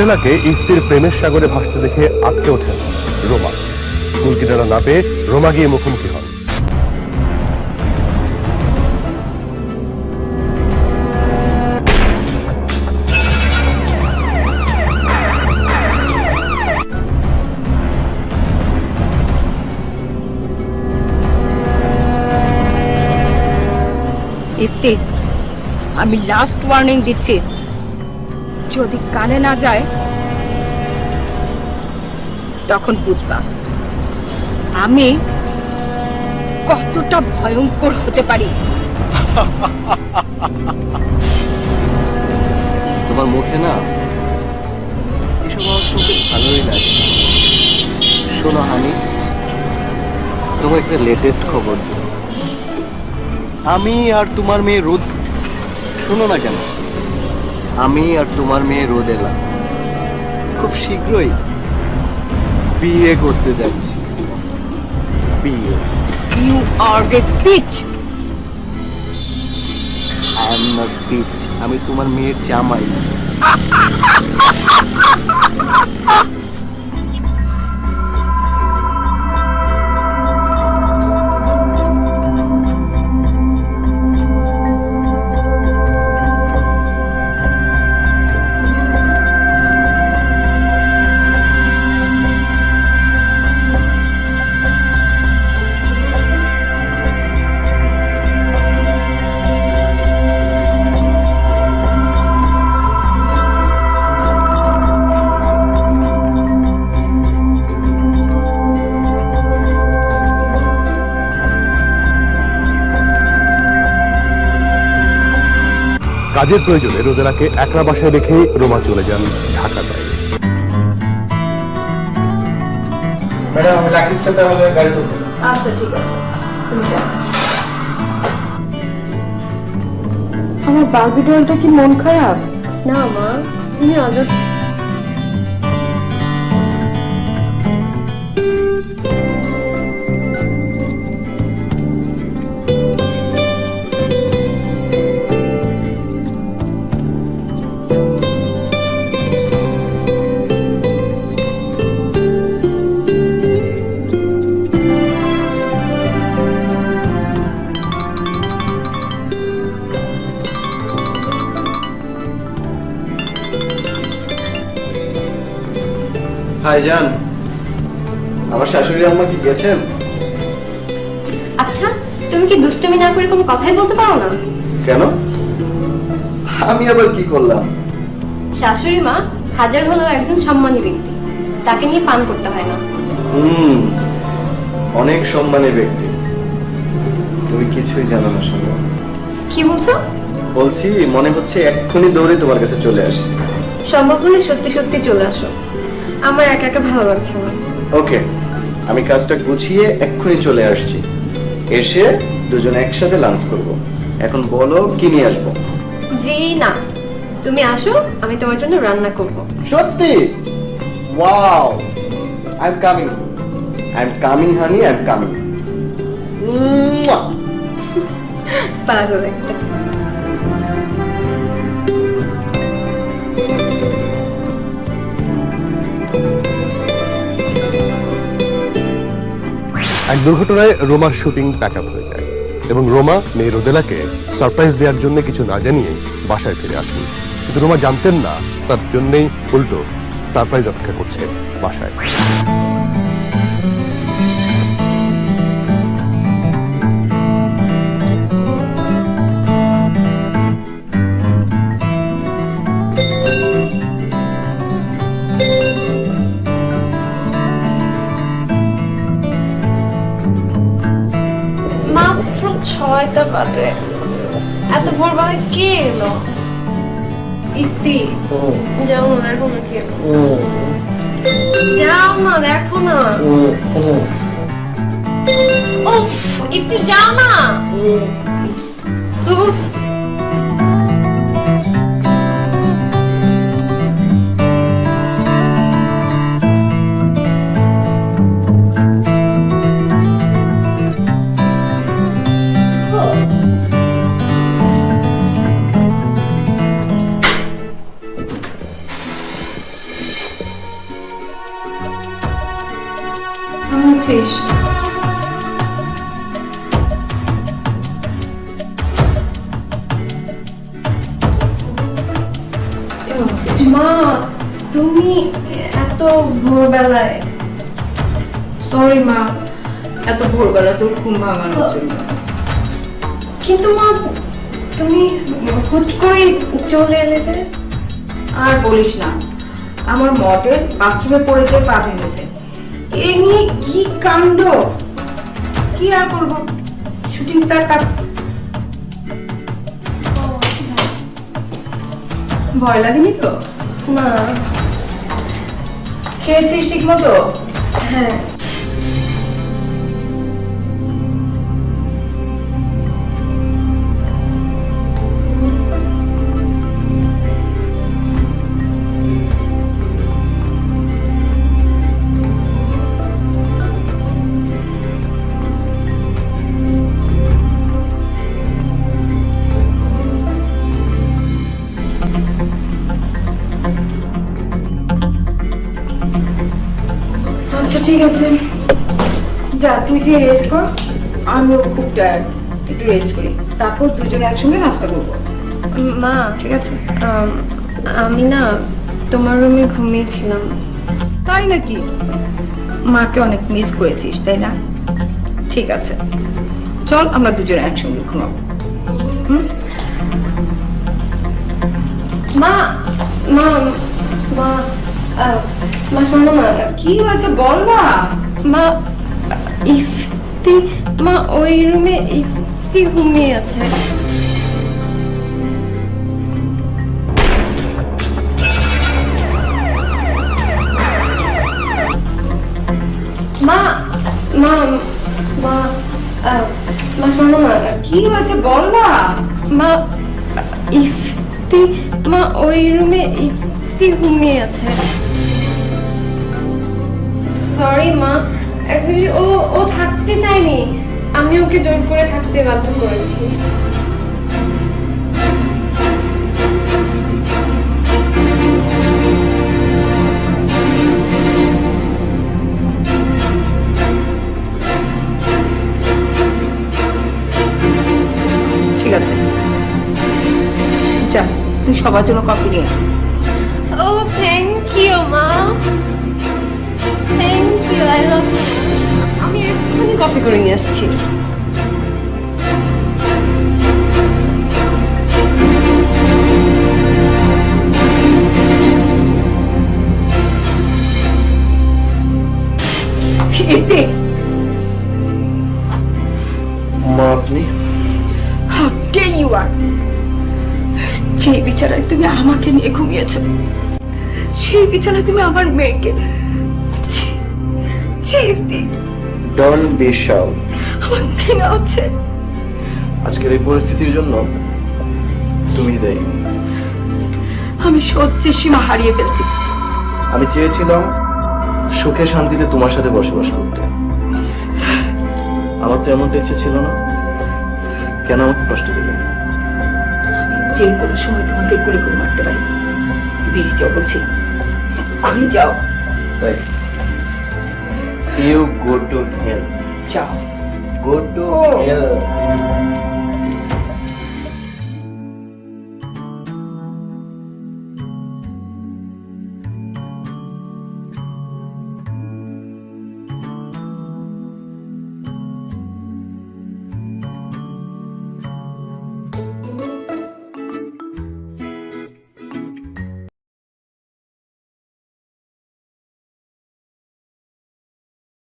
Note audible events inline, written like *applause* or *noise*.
রোদেলাকে ইফতির প্রেমের সাগরে ভাসতে দেখে আটকে ওঠেন রোমা। কুল কিনারা না পেয়ে রোমা গিয়ে মুখোমুখি হন। ইফতি, আমি লাস্ট ওয়ার্নিং দিচ্ছি। যদি কানে না যায়, তখন বুঝবা, আমি কতটা ভয়ঙ্কর হতে পারি। তোমার মুখে না এসব শুনতে ভালোই লাগে। শোনো, হানি তোমার একটা লেটেস্ট খবর আমি আর তোমার মেয়ে রোদ শোনো না কেন? আমি আর তোমার মেয়ে রোদ এলাম। খুব শীঘ্রই বিয়ে করতে যাচ্ছি। বিয়ে। You are a pitch I am not bitch আমি তোমার মেয়ের জামাই। *laughs* কাজের প্রয়োজনে রোদেলাকে একলা বাসায় রেখে রোমা চলে যান ঢাকা বাইরে। ম্যাডাম লাকিসটা তাহলে গাড়ি আচ্ছা ঠিক আছে। আমার বার্বি ডলটা কি মন খারাপ? না মা তুমি অযথা হাই জান আমার শাশুড়ি আম্মা কি গেছেন। আচ্ছা তুমি কি দুষ্টুমি না করে কোনো কথাই বলতে পারো না? কেন? আমি আবার কি করলাম? শাশুড়ি মা হাজার হলেও একজন সম্মানী ব্যক্তি তাকে নিয়ে পান করতে হয় না। হুম অনেক সম্মানী ব্যক্তি। তুমি কিছুই জানো না শোনো কি বলছো? বলছি মনে হচ্ছে এক্ষুনি দৌড়ে তোমার কাছে চলে আসি। সম্ভব হলে সত্যি সত্যি চলে আসো। আমার একা একা ভালো লাগছে না। ওকে আমি কাজটা গুছিয়ে এক্ষুনি চলে আসছি। এসে দুজন একসাথে লাঞ্চ করব। এখন বলো কি নিয়ে আসব? জি না। তুমি আসো আমি তোমার জন্য রান্না করব। সত্যি? Wow I am coming I am coming honey I am coming পাগল। এক দুর্ঘটনায় রোমার শুটিং প্যাক আপ হয়ে যায় এবং রোমা মেয়ে রোদেলাকে সারপ্রাইজ দেওয়ার জন্য কিছু না জানিয়ে বাসায় ফিরে আসেন। কিন্তু রোমা জানতেন না তার জন্যেই উল্টো সারপ্রাইজ অপেক্ষা করছে বাসায়। বাজে। এত ভোরবেলায় কে এলো? ইতি যাও না দেখো না কে যাও না দেখো না। উফ ইতি যাও না। আছিস? মা, তুমি এত ভোরবেলায় সরি মা, এত ভোরবেলা তোর ঘুম ভাঙানোর জন্য। কিন্তু মা, তুমি হুট করে চলে এলে যে। আর বলিস না, আমার মটের বাথরুমে পড়ে গিয়ে পা ভেঙেছে। এ নিয়ে কি কাণ্ড? কি আর করব? শুটিং প্যাক ভয় লাগেনি তো? না। খেয়েছিস ঠিক মতো হ্যাঁ। আচ্ছা ঠিক আছে। যা তুই যে রেস্ট কর আমিও খুব টায়ার্ড একটু রেস্ট করি। তারপর দুজনে একসঙ্গে নাস্তা করব। মা ঠিক আছে? আমি না তোমার রুমে ঘুমিয়েছিলাম। তাই নাকি? মাকে অনেক মিস করেছিস তাই না? ঠিক আছে। চল আমরা দুজনে একসঙ্গে ঘুমাবো। মা মা মা। মা শোনো না কি হয়েছে বল না। মা ইফতি মা ওই রুমে ইফতি ঘুমিয়ে আছে। মা মা মা মা শোনো না কি হয়েছে বল না। মা ইফতি মা ওই রুমে ইফতি ঘুমিয়ে আছে সরি মা। অ্যাকচুয়ালি ও ও থাকতে চায়নি। আমি ওকে জোর করে থাকতে বাধ্য করেছি। ঠিক আছে। যা, তুই সবার জন্য কপি নিয়ে আই লাভ আমি এক্ষুনি কফি করে নিয়ে আসছি। এতে মা আপনি? ডে ইউ আর যে বিছানায় তুমি আমাকে নিয়ে ঘুমিয়েছো সেই বিছানায় তুমি আমার মেয়েকে আমার ঘৃণা হচ্ছে। আজকের এই পরিস্থিতির জন্য তুমি দেয়। আমি সত্যি সীমা হারিয়ে ফেলছি। আমি চেয়েছিলাম সুখে শান্তিতে তোমার সাথে বসবাস করতে। আমার তো এমনটা ইচ্ছে ছিল না। কেন আমাকে কষ্ট দিলে? যে কোনো সময় তোমাকে গুলি করে মারতে পারি। যাও বলছি এক্ষুনি যাও। তাই? you go to hell. Ciao. Go to oh. hell.